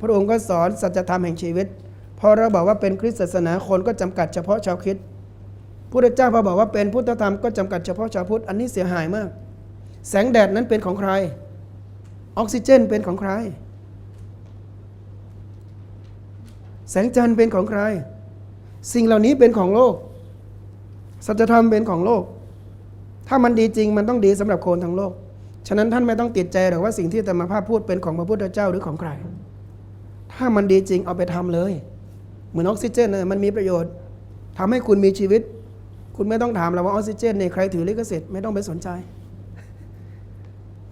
พระองค์ก็สอนสัจธรรมแห่งชีวิต พอเราบอกว่าเป็นคริสตศาสนาคนก็จำกัดเฉพาะชาวคริสต์พุทธเจ้าพอบอกว่าเป็นพุทธธรรมก็จำกัดเฉพาะชาวพุทธอันนี้เสียหายมาก แสงแดดนั้นเป็นของใคร ออกซิเจนเป็นของใคร แสงจันทร์เป็นของใคร สิ่งเหล่านี้เป็นของโลก สัจธรรมเป็นของโลก ถ้ามันดีจริงมันต้องดีสำหรับคนทั้งโลก ฉะนั้นท่านไม่ต้องติดใจหรอกว่าสิ่งที่ธรรมภาพพูดเป็นของพระพุทธเจ้าหรือของใคร ถ้ามันดีจริงเอาไปทำเลย เหมือนออกซิเจนนะมันมีประโยชน์ทำให้คุณมีชีวิต คุณไม่ต้องถามเราว่าออกซิเจนในใครถือลิขสิทธิ์ไม่ต้องไปสนใจ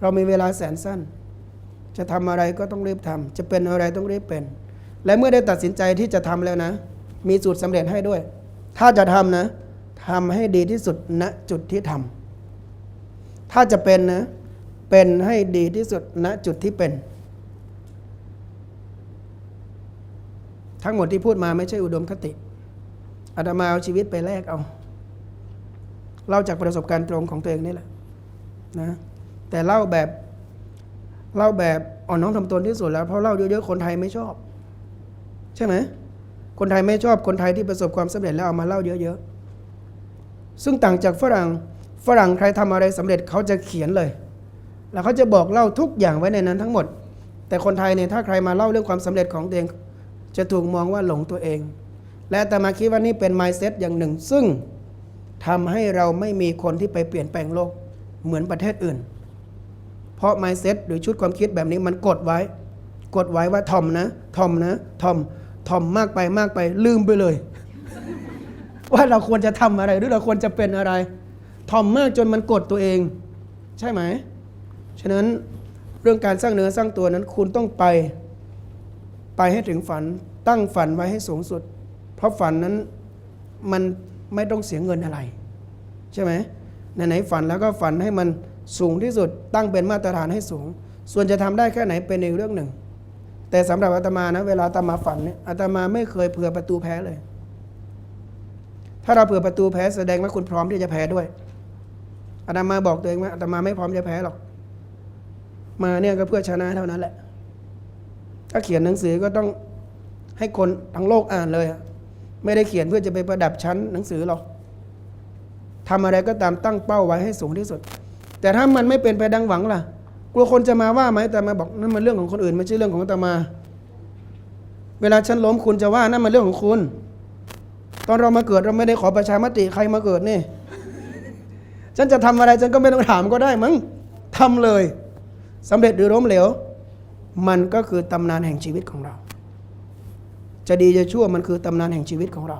เรามีเวลาแสนสั้น จะทำอะไรก็ต้องรีบทำจะเป็นอะไรต้องรีบเป็น และเมื่อได้ตัดสินใจที่จะทำแล้วนะ มีสูตรสำเร็จให้ด้วย ถ้าจะทำนะทำให้ดีที่สุดณจุดที่ทำถ้าจะเป็นนะเป็นให้ดีที่สุดณจุดที่เป็น ทั้งหมดที่พูดมาไม่ใช่อุดมคติอาตมาเอาชีวิตไปแลกเอาเล่าจากประสบการณ์ตรงของตัวเองนี่แหละนะแต่เล่าแบบเล่าแบบอ่อนน้อมทำตนที่สุดแล้วเพราะเล่าเยอะๆคนไทยไม่ชอบ ใช่ไหมคนไทยไม่ชอบคนไทยที่ประสบความสำเร็จแล้วเอามาเล่าเยอะๆซึ่งต่างจากฝรั่งฝรั่งใครทำอะไรสำเร็จเขาจะเขียนเลย แล้วเขาจะบอกเล่าทุกอย่างไว้ในนั้นทั้งหมด แต่คนไทยเนี่ยถ้าใครมาเล่าเรื่องความสำเร็จของตัวเอง จะถูกมองว่าหลงตัวเอง และแต่มาคิดว่านี่เป็น mindset อย่างหนึ่ง ซึ่งทำให้เราไม่มีคนที่ไปเปลี่ยนแปลงโลกเหมือนประเทศอื่น เพราะ mindset หรือชุดความคิดแบบนี้มันกดไว้ กดไว้ว่าทอมนะทอมนะทอมทอมมากไปมากไปลืมไปเลย ว่าเราควรจะทำอะไรหรือเราควรจะเป็นอะไรทอมมากจนมันกดตัวเอง ใช่ไหม ฉะนั้นเรื่องการสร้างเนื้อสร้างตัวนั้นคุณต้องไป ไปให้ถึงฝันตั้งฝันไว้ให้สูงสุด เพราะฝันนั้นมันไม่ต้องเสียเงินอะไร ใช่ไหมไหนๆฝันแล้วก็ฝันให้มันสูงที่สุด ตั้งเป็นมาตรฐานให้สูง ส่วนจะทำได้แค่ไหนเป็นอีกเรื่องหนึ่ง แต่สำหรับอาตมานะเวลาอาตมาฝันเนี่ยอาตมาไม่เคยเผื่อประตูแพ้เลย ถ้าเราเผื่อประตูแพ้แสดงว่าคุณพร้อมที่จะแพ้ด้วยอาตมาบอกตัวเองว่าอาตมาไม่พร้อมจะแพ้หรอก มาเนี่ยก็เพื่อชนะเท่านั้นแหละ ถ้าเขียนหนังสือก็ต้องให้คนทั้งโลกอ่านเลย ไม่ได้เขียนเพื่อจะไปประดับชั้นหนังสือหรอกทำอะไรก็ตามตั้งเป้าไว้ให้สูงที่สุด แต่ถ้ามันไม่เป็นไปดังหวังล่ะ กลัวคนจะมาว่าไหมแต่มาบอกนั่นมันเรื่องของคนอื่น ไม่ใช่เรื่องของอาตมา เวลาฉันล้มคุณจะว่านั่นมันเรื่องของคุณ ตอนเรามาเกิดเราไม่ได้ขอประชามติใครมาเกิดนี่ ฉันจะทำอะไรฉันก็ไม่ต้องถามก็ได้มั้งทำเลยสำเร็จหรือล้มเหลว มันก็คือตำนานแห่งชีวิตของเรา จะดีจะชั่วมันคือตำนานแห่งชีวิตของเรา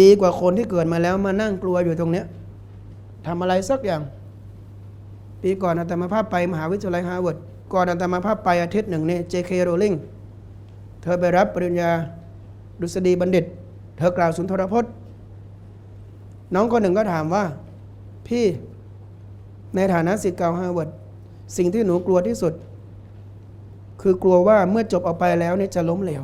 ดีกว่าคนที่เกิดมาแล้วมานั่งกลัวอยู่ตรงเนี้ยทำอะไรสักอย่าง ปีก่อนอาตมาภาพไปมหาวิทยาลัยฮาร์วาร์ดก่อนอาตมาภาพไปอาทิตย์หนึ่งเนี่ย J.K. Rowling เธอไปรับปริญญาดุษฎีบัณฑิต เธอกล่าวสุนทรพจน์ น้องคนหนึ่งก็ถามว่า พี่ในฐานะศิษย์เก่าฮาร์วาร์ดสิ่งที่หนูกลัวที่สุด คือกลัวว่าเมื่อจบออกไปแล้วเนี่ยจะล้มเหลว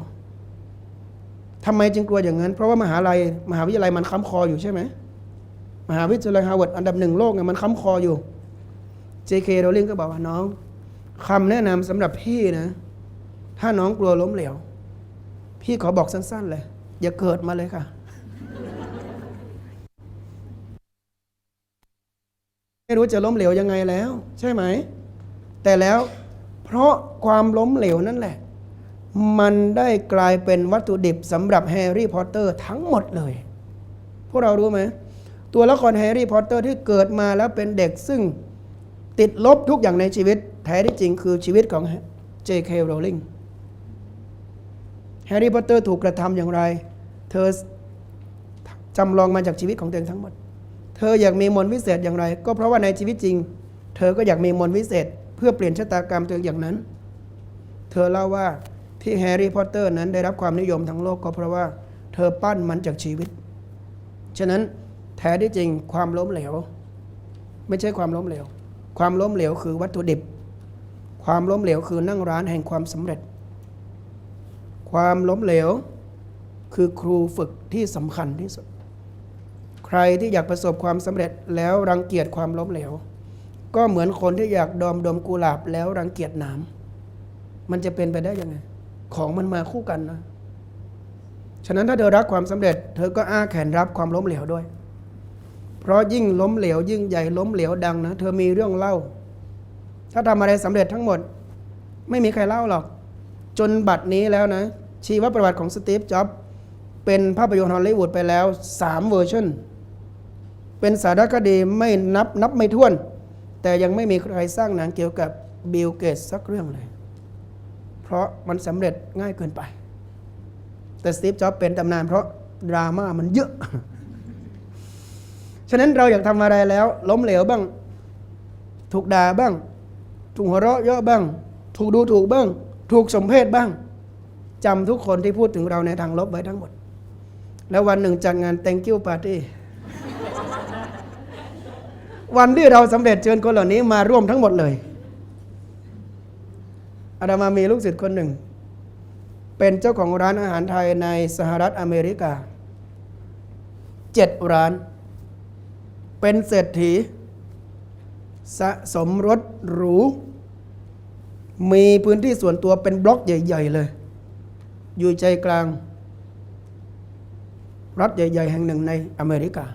ทำไมจึงกลัวอย่างนั้น เพราะว่ามหาลัยมหาวิทยาลัยมันค้ำคออยู่ใช่ไหมมหาวิทยาลัยฮาร์วาร์ดอันดับหนึ่งโลกเนี่ยมันค้ำคออยู่ J.K. Rowling ก็บอกว่าน้องคำแนะนำสำหรับพี่นะ ถ้าน้องกลัวล้มเหลว พี่ขอบอกสั้น ๆ เลย อย่าเกิดมาเลยค่ะไม่รู้จะล้มเหลวยังไงแล้ว ใช่ไหม แต่แล้ว เพราะความล้มเหลวนั่นแหละ มันได้กลายเป็นวัตถุดิบสำหรับแฮร์รี่พอตเตอร์ทั้งหมดเลย พวกเรารู้ไหม ตัวละครแฮร์รี่พอตเตอร์ที่เกิดมาแล้วเป็นเด็กซึ่งติดลบทุกอย่างในชีวิต แท้ที่จริงคือชีวิตของ J.K. Rowling แฮร์รี่พอตเตอร์ถูกกระทำอย่างไร เธอจำลองมาจากชีวิตของตัวเองทั้งหมด เธออยากมีมนต์วิเศษอย่างไร ก็เพราะว่าในชีวิตจริง เธอก็อยากมีมนต์วิเศษ พื่อเปลี่ยนชะตากรรมตัวเองอย่างนั้น เธอเล่าว่าที่แฮร์รี่พอตเตอร์นั้นได้รับความนิยมทั้งโลกก็เพราะว่าเธอปั้นมันจากชีวิต ฉะนั้นแท้ที่จริงความล้มเหลว ไม่ใช่ความล้มเหลว ความล้มเหลวคือวัตถุดิบ ความล้มเหลวคือนั่งร้านแห่งความสำเร็จ ความล้มเหลวคือครูฝึกที่สำคัญที่สุด ใครที่อยากประสบความสำเร็จแล้วรังเกียจความล้มเหลว ก็เหมือนคนที่อยากดอมดมกุหลาบแล้วรังเกียจหนามมันจะเป็นไปได้ยังไง ของมันมาคู่กันนะ ฉะนั้นถ้าเธอรักความสำเร็จ เธอก็อ้าแขนรับความล้มเหลวด้วย เพราะยิ่งล้มเหลว ยิ่งใหญ่ล้มเหลวดังนะ เธอมีเรื่องเล่า ถ้าทำอะไรสำเร็จทั้งหมด ไม่มีใครเล่าหรอก จนบัดนี้แล้วนะ ชีวประวัติของสตีฟ จ็อบเป็นภาพยนตร์ฮอลลีวูดไปแล้ว3เวอร์ชันเป็นสารคดีไม่นับนับไม่ถ้วน แต่ยังไม่มีใครสร้างหนังเกี่ยวกับบิลเกตสักเรื่องเลย เพราะมันสำเร็จง่ายเกินไป แต่สตีฟจ็อบเป็นตำนานเพราะดราม่ามันเยอะ ฉะนั้นเราอยากทำอะไรแล้ว ล้มเหลวบ้าง ถูกด่าบ้าง ถูกหัวเราะเยอะบ้าง ถูกดูถูกบ้าง ถูกสมเพศบ้างจำทุกคนที่พูดถึงเราในทางลบไว้ทั้งหมด แล้ววันหนึ่งจัดงาน thank you party วันที่เราสำเร็จเชิญคนเหล่านี้มาร่วมทั้งหมดเลยอาดามามีลูกศิษย์คนหนึ่ง เป็นเจ้าของร้านอาหารไทยในสหรัฐอเมริกาเจ็ดร้าน เป็นเศรษฐี สะสมรถหรู มีพื้นที่ส่วนตัวเป็นบล็อกใหญ่ ๆ เลย อยู่ใจกลาง รัฐใหญ่ ๆ แห่งหนึ่งในอเมริกา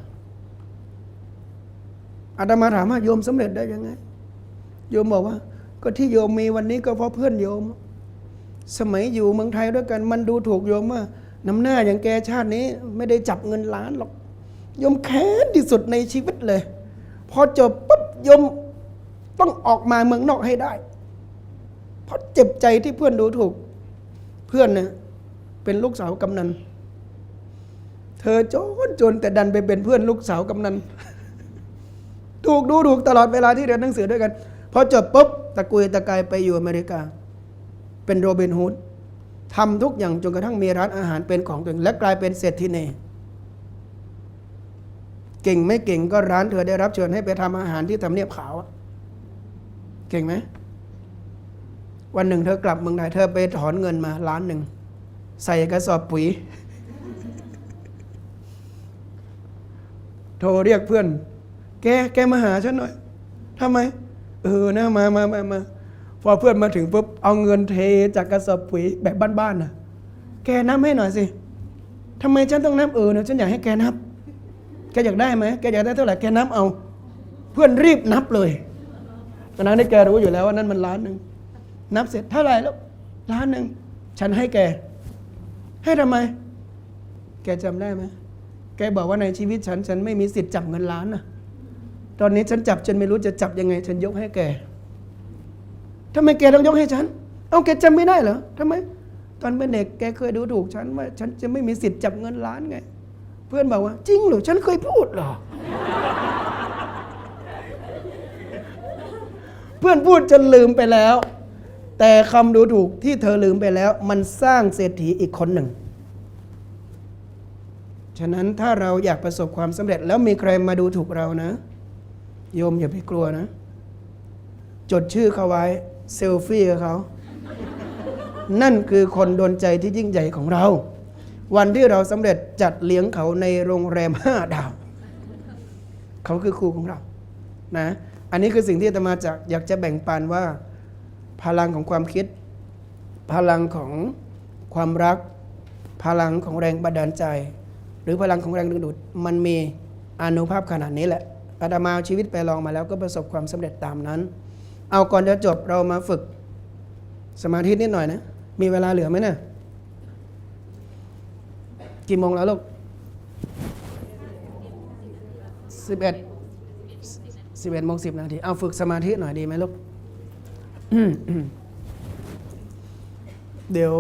อาตมาถามว่าโยมสำเร็จได้ยังไง โยมบอกว่า ก็ที่โยมมีวันนี้ก็เพราะเพื่อนโยม สมัยอยู่เมืองไทยด้วยกัน มันดูถูกโยมว่าน้ำหน้าอย่างแกชาตินี้ ไม่ได้จับเงินล้านหรอกโยมแค้นที่สุดในชีวิตเลย พอจบปุ๊บโยมต้องออกมาเมืองนอกให้ได้ เพราะเจ็บใจที่เพื่อนดูถูก เพื่อนเนี่ยเป็นลูกสาวกำนัน เธอจนจนแต่ดันไปเป็นเพื่อนลูกสาวกำนัน ถูกดูถูกตลอดเวลาที่เรียนหนังสือด้วยกันพอจบปุ๊บตะกุยตะกายไปอยู่อเมริกา เป็นโรเบินฮูดทำทุกอย่างจนกระทั่งมีร้านอาหารเป็นของตัวเองและกลายเป็นเศรษฐีเนเก่งไม่เก่งก็ร้านเธอได้รับเชิญให้ไปทำอาหารที่ทำเนียบขาวเก่งไหมวันหนึ่งเธอกลับเมืองไทยเธอไปถอนเงินมาล้านหนึ่งใส่กระสอบปุ๋ย โทรเรียกเพื่อน แกแกมาหาฉันหน่อยทำไม เออนะมามามามาพอเพื่อนมาถึงปุ๊บเอาเงินเทจากกระสอบปุ๋ยแบบบ้านๆน่ะแกนับให้หน่อยสิทำไมฉันต้องนับเออเนี่ยฉันอยากให้แกนับ แกอยากได้ไหมแกอยากได้เท่าไหร่แกนับเอา เพื่อนรีบนับเลยตอนนั้นได้แกรู้อยู่แล้วว่านั่นมันล้านหนึ่งนับเสร็จเท่าไหร่แล้วล้านหนึ่งฉันให้แก ให้ทำไม แกจำได้ไหมแกบอกว่าในชีวิตฉัน ฉันไม่มีสิทธิ์จับเงินล้านนะ ตอนนี้ฉันจับจนไม่รู้จะจับยังไง ฉันยกให้แกทำไมแกต้องยกให้ฉัน เอาแกจำไม่ได้เหรอทำไม ตอนเป็นเด็กแกเคยดูถูกฉันว่า ฉันจะไม่มีสิทธิ์จับเงินล้านไง เพื่อนบอกว่า จริงเหรอฉันเคยพูดเหรอ เพื่อนพูดจนลืมไปแล้ว แต่คำดูถูกที่เธอลืมไปแล้ว มันสร้างเศรษฐีอีกคนหนึ่งฉะนั้นถ้าเราอยากประสบความสำเร็จแล้วมีใครมาดูถูกเรานะ โยมอย่าไปกลัวนะ จดชื่อเขาไว้ เซลฟี่กับเขา นั่นคือคนโดนใจที่ยิ่งใหญ่ของเรา วันที่เราสำเร็จจัดเลี้ยงเขาในโรงแรมห้าดาว เขาคือครูของเรา นะ อันนี้คือสิ่งที่ตมาจะอยากจะแบ่งปันว่า พลังของความคิด พลังของความรัก พลังของแรงบันดาลใจ หรือพลังของแรงดึงดูดมันมีอนุภาพขนาดนี้แหละ อาตมาเอาชีวิตไปลองมาแล้วก็ประสบความสำเร็จตามนั้น เอาก่อนจะจบเรามาฝึกสมาธินิดหน่อยนะ มีเวลาเหลือไหมเนะี่ยกี่โมงแล้วลูกสิบเอ็ดสิบเอ็ดโมงสิบนาทีเอาฝึกสมาธิหน่อยดีไหมลูกเดี๋ยว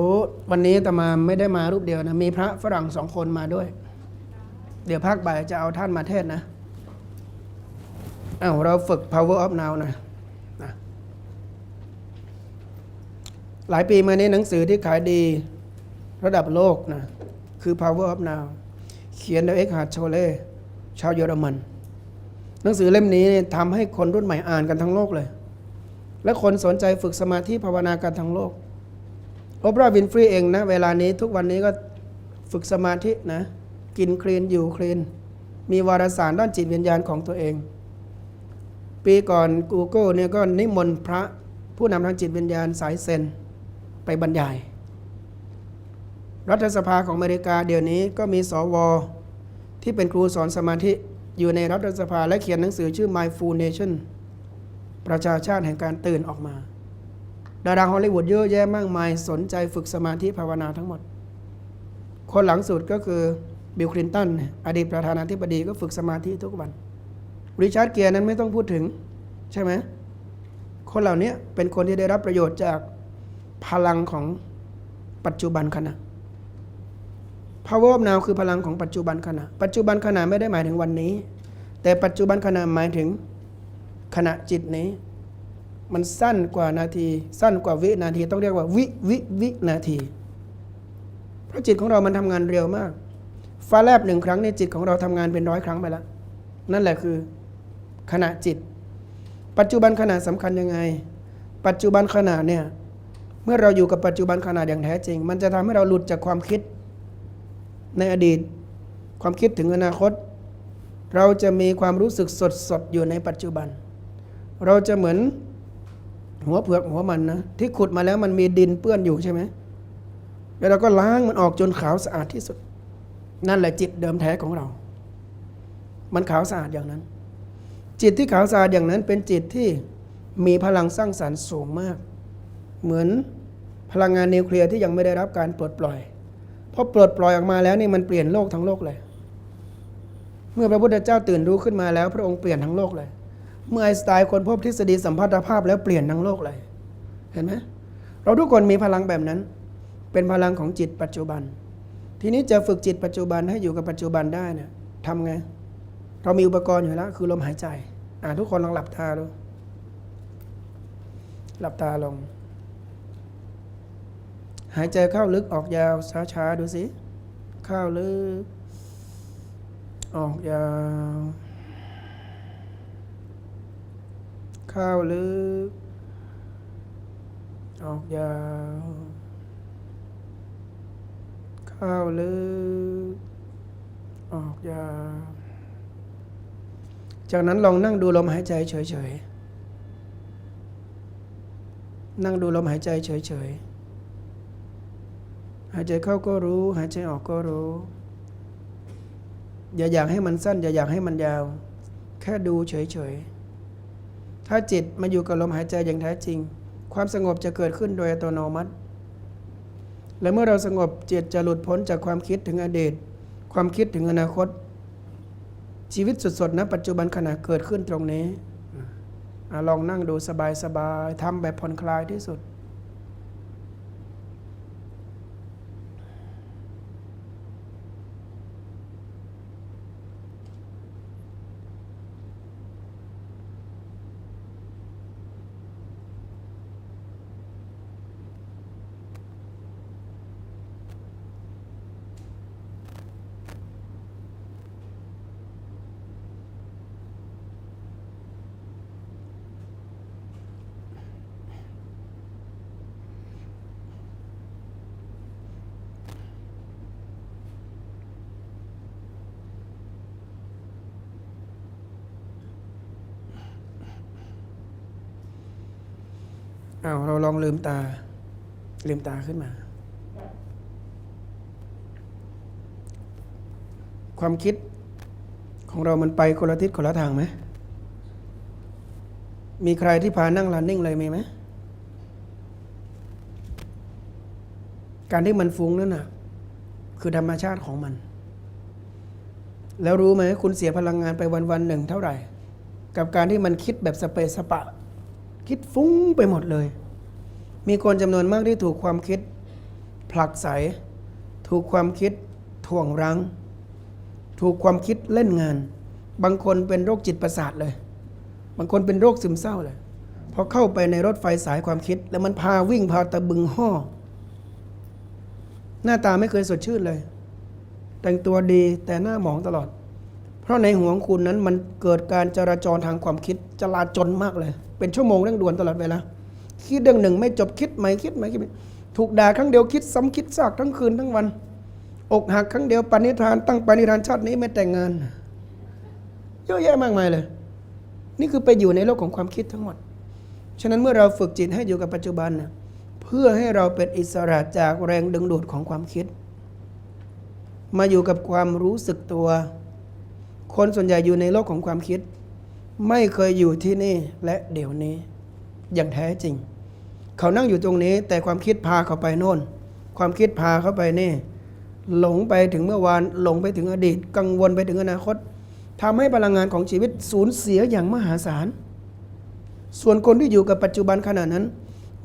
วันนี้ตมาไม่ได้มารูปเดียวนะ มีพระฝรั่งสองคนมาด้วย เดี๋ยวภาคบ่ายจะเอาท่านมาเทศนะ อาเราฝึก power of now นะนะ หลายปีมานี้หนังสือที่ขายดีระดับโลกนะ คือ power of now เขียนโดยเอ็กฮาร์ดโชเล่ชาวเยอรมัน หนังสือเล่มนี้ทำให้คนรุ่นใหม่อ่านกันทั้งโลกเลย และคนสนใจฝึกสมาธิภาวนากันทั้งโลก โอปราห์วินฟรีเองนะ เวลานี้ทุกวันนี้ก็ฝึกสมาธินะ กินคลีนอยู่คลีนมีวารสารด้านจิตวิญญาณของตัวเอง ปีก่อน Google เนี่ยก็นิมนต์พระผู้นำทางจิตวิญญาณสายเซนไปบรรยาย รัฐสภาของอเมริกาเดี๋ยวนี้ก็มีสวที่เป็นครูสอนสมาธิอยู่ในรัฐสภาและเขียนหนังสือชื่อ Mindful Nation ประชาชาติแห่งการตื่นออกมา ดาราฮอลลีวูดเยอะแยะมากมายสนใจฝึกสมาธิภาวนาทั้งหมด คนหลังสุดก็คือบิลคลินตันอดีตประธานาธิบดีก็ฝึกสมาธิทุกวัน ริชาร์ดเกียร์นั้นไม่ต้องพูดถึงใช่ไหมคนเหล่านี้เป็นคนที่ได้รับประโยชน์จากพลังของปัจจุบันขณะ power of now คือพลังของปัจจุบันขณะ ปัจจุบันขณะไม่ได้หมายถึงวันนี้ แต่ปัจจุบันขณะหมายถึงขณะจิตนี้ มันสั้นกว่านาที สั้นกว่าวินาที ต้องเรียกว่าวิวิวินาที เพราะจิตของเรามันทำงานเร็วมาก ฟ้าแลบหนึ่งครั้งในจิตของเราทำงานเป็นร้อยครั้งไปแล้ว นั่นแหละคือ ขณะจิต ปัจจุบันขณะสำคัญยังไง ปัจจุบันขณะเนี่ยเมื่อเราอยู่กับปัจจุบันขณะอย่างแท้จริง มันจะทำให้เราหลุดจากความคิดในอดีต ความคิดถึงอนาคต เราจะมีความรู้สึกสดสดๆอยู่ในปัจจุบัน เราจะเหมือนหัวเผือกหัวมันนะที่ขุดมาแล้วมันมีดินเปื้อนอยู่ใช่ไหมแล้วเราก็ล้างมันออกจนขาวสะอาดที่สุด นั่นแหละจิตเดิมแท้ของเรา มันขาวสะอาดอย่างนั้น จิตที่ขาวสะอาดอย่างนั้นเป็นจิตที่มีพลังสร้างสรรค์สูงมาก เหมือนพลังงานนิวเคลียร์ที่ยังไม่ได้รับการปลดปล่อยพอปลดปล่อยออกมาแล้วนี่มันเปลี่ยนโลกทั้งโลกเลย เมื่อพระพุทธเจ้าตื่นรู้ขึ้นมาแล้ว พระองค์เปลี่ยนทั้งโลกเลย เมื่อไอน์สไตน์คนพบทฤษฎีสัมพัทธภาพแล้วเปลี่ยนทั้งโลกเลย เห็นไหมเราทุกคนมีพลังแบบนั้น เป็นพลังของจิตปัจจุบัน ทีนี้จะฝึกจิตปัจจุบันให้อยู่กับปัจจุบันได้เนี่ยทำไง เรามีอุปกรณ์อยู่แล้ว คือลมหายใจ อ่าทุกคนลองหลับตาดู หลับตาลง หายใจเข้าลึกออกยาวช้าๆดูสิ เข้าลึก ออกยาว เข้าลึก ออกยาว เข้าลึก ออกยาว จากนั้นลองนั่งดูลมหายใจเฉยๆ นั่งดูลมหายใจเฉยๆ หายใจเข้าก็รู้ หายใจออกก็รู้ อย่าอยากให้มันสั้น อย่าอยากให้มันยาว แค่ดูเฉยๆ ถ้าจิตมาอยู่กับลมหายใจอย่างแท้จริง ความสงบจะเกิดขึ้นโดยอัตโนมัติ และเมื่อเราสงบจิตจะหลุดพ้นจากความคิดถึงอดีต ความคิดถึงอนาคต ชีวิตสดๆนะปัจจุบันขณะเกิดขึ้นตรงนี้อลองนั่งดูสบายๆทำแบบผ่อนคลายที่สุด อาเราลองลืมตา ลืมตาขึ้นมา ความคิดของเรามันไปคนละทิศคนละทางไหม มีใครที่พานั่งรันนิ่งเลยมีไหม การที่มันฟุ้งนั่นน่ะ คือธรรมชาติของมัน แล้วรู้ไหมคุณเสียพลังงานไปวันวันหนึ่งเท่าไหร่ กับการที่มันคิดแบบสเปซสปะ คิดฟุ้งไปหมดเลย มีคนจำนวนมากที่ถูกความคิด ผลักไส ถูกความคิดถ่วงรั้ง ถูกความคิดเล่นงาน บางคนเป็นโรคจิตประสาทเลย บางคนเป็นโรคซึมเศร้าเลยพอเข้าไปในรถไฟสายความคิด แล้วมันพาวิ่งพาตะบึงห่อหน้าตาไม่เคยสดชื่นเลย แต่งตัวดีแต่หน้าหมองตลอด เพราะในหัวของคุณนั้นมันเกิดการจราจรทางความคิดจลาจลมากเลย เป็นชั่วโมงเร่งด่วนตลอดเวลาคิดเรื่องหนึ่งไม่จบคิดใหม่คิดใหม่คิดใหมถูกด่าครั้งเดียวคิดซ้ำคิดซากทั้งคืนทั้งวัน อกหักครั้งเดียวปณิธานตั้งปณิธานชาตินี้ไม่แต่งงานเยอะแยะมากมายเลย นี่คือไปอยู่ในโลกของความคิดทั้งหมด ฉะนั้นเมื่อเราฝึกจิตให้อยู่กับปัจจุบันนะเพื่อให้เราเป็นอิสระจากแรงดึงดูดของความคิด มาอยู่กับความรู้สึกตัว คนส่วนใหญ่อยู่ในโลกของความคิด ไม่เคยอยู่ที่นี่และเดี๋ยวนี้ อย่างแท้จริง เขานั่งอยู่ตรงนี้ แต่ความคิดพาเขาไปโน่น ความคิดพาเขาไปนี่ หลงไปถึงเมื่อวานหลงไปถึงอดีต กังวลไปถึงอนาคตทำให้พลังงานของชีวิตสูญเสียอย่างมหาศาลส่วนคนที่อยู่กับปัจจุบันขณะนั้น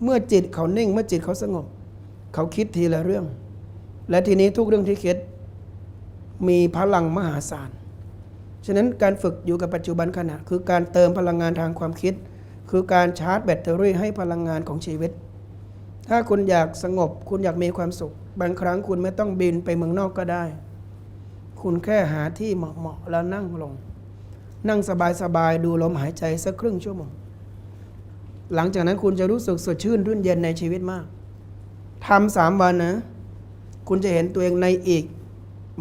เมื่อจิตเขานิ่งเมื่อจิตเขาสงบ เขาคิดทีละเรื่อง และทีนี้ทุกเรื่องที่คิด มีพลังมหาศาล ฉะนั้นการฝึกอยู่กับปัจจุบันขณะ คือการเติมพลังงานทางความคิด คือการชาร์จแบตเตอรี่ให้พลังงานของชีวิต ถ้าคุณอยากสงบ คุณอยากมีความสุข บางครั้งคุณไม่ต้องบินไปเมืองนอกก็ได้ คุณแค่หาที่เหมาะๆแล้วนั่งลง นั่งสบายๆดูลมหายใจสักครึ่งชั่วโมงหลังจากนั้นคุณจะรู้สึกสดชื่นรื่นเย็นในชีวิตมากทำสามวันนะ คุณจะเห็นตัวเองในอีก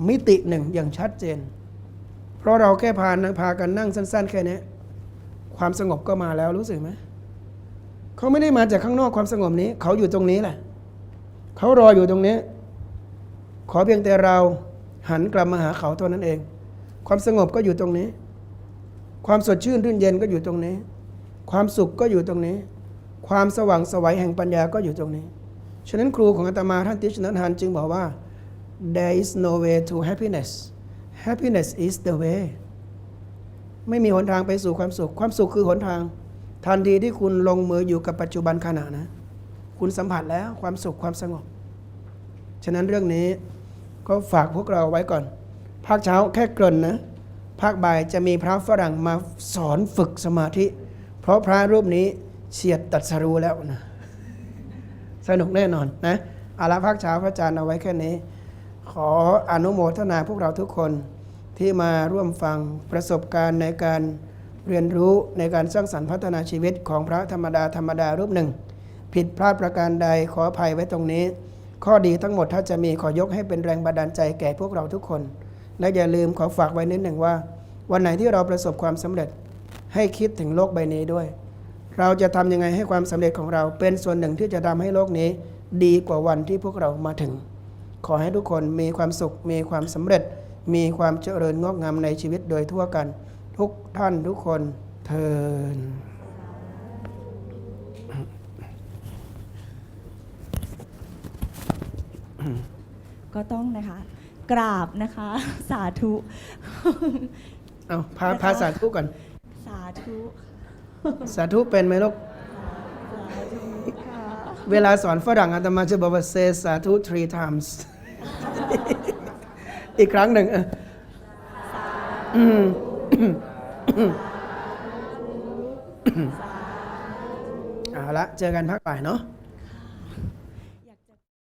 มิติหนึ่งอย่างชัดเจน เพราะเราแค่พานพากันนั่งสั้น ๆ แค่นี้ความสงบก็มาแล้วรู้สึกไหมเขาไม่ได้มาจากข้างนอกความสงบนี้ เขาอยู่ตรงนี้แหละเขารออยู่ตรงนี้ ขอเพียงแต่เราหันกลับมาหาเขาเท่านั้นเอง ความสงบก็อยู่ตรงนี้ ความสดชื่นรื่นเย็นก็อยู่ตรงนี้ ความสุขก็อยู่ตรงนี้ ความสว่างสวัยแห่งปัญญาก็อยู่ตรงนี้ ฉะนั้นครูของอาตมาท่านติชนันฮันจึงบอกว่า there is no way to happiness happiness is the way ไม่มีหนทางไปสู่ความสุข ความสุขคือหนทาง ทันทีที่คุณลงมืออยู่กับปัจจุบันขณะนะ คุณสัมผัสแล้วความสุขความสงบ ฉะนั้นเรื่องนี้ก็ฝากพวกเราไว้ก่อน ภาคเช้าแค่เกริ่นนะ ภาคบ่ายจะมีพระฝรั่งมาสอนฝึกสมาธิ เพราะพระรูปนี้เฉียดตัดสรู้แล้วนะ สนุกแน่นอนนะอาละภาคเช้าพระอาจารย์เอาไว้แค่นี้ ขออนุโมทนาพวกเราทุกคนที่มาร่วมฟังประสบการณ์ในการเรียนรู้ในการสร้างสรรค์พัฒนาชีวิตของพระธรรมดาธรรมดารูปหนึ่ง ผิดพลาดประการใดขออภัยไว้ตรงนี้ ข้อดีทั้งหมดถ้าจะมีขอยกให้เป็นแรงบันดาลใจแก่พวกเราทุกคน และอย่าลืมขอฝากไว้นิดหนึ่งว่า วันไหนที่เราประสบความสำเร็จให้คิดถึงโลกใบนี้ด้วย เราจะทำยังไงให้ความสำเร็จของเราเป็นส่วนหนึ่งที่จะทำให้โลกนี้ ดีกว่าวันที่พวกเรามาถึง ขอให้ทุกคนมีความสุข มีความสำเร็จ มีความเจริญงอกงามในชีวิตโดยทั่วกัน ทุกท่านทุกคนเทินก็ต้องนะคะ กราบนะคะ สาธุ เอาพาพาสาธุก่อน สาธุ สาธุเป็นไหมลูกค่ะ เวลาสอนฝรั่งอาตมาจะบอกว่า say สาธุ three times อีกครั้งหนึ่งเอออืมเอาละ เจอกันพักบ่ายเนาะ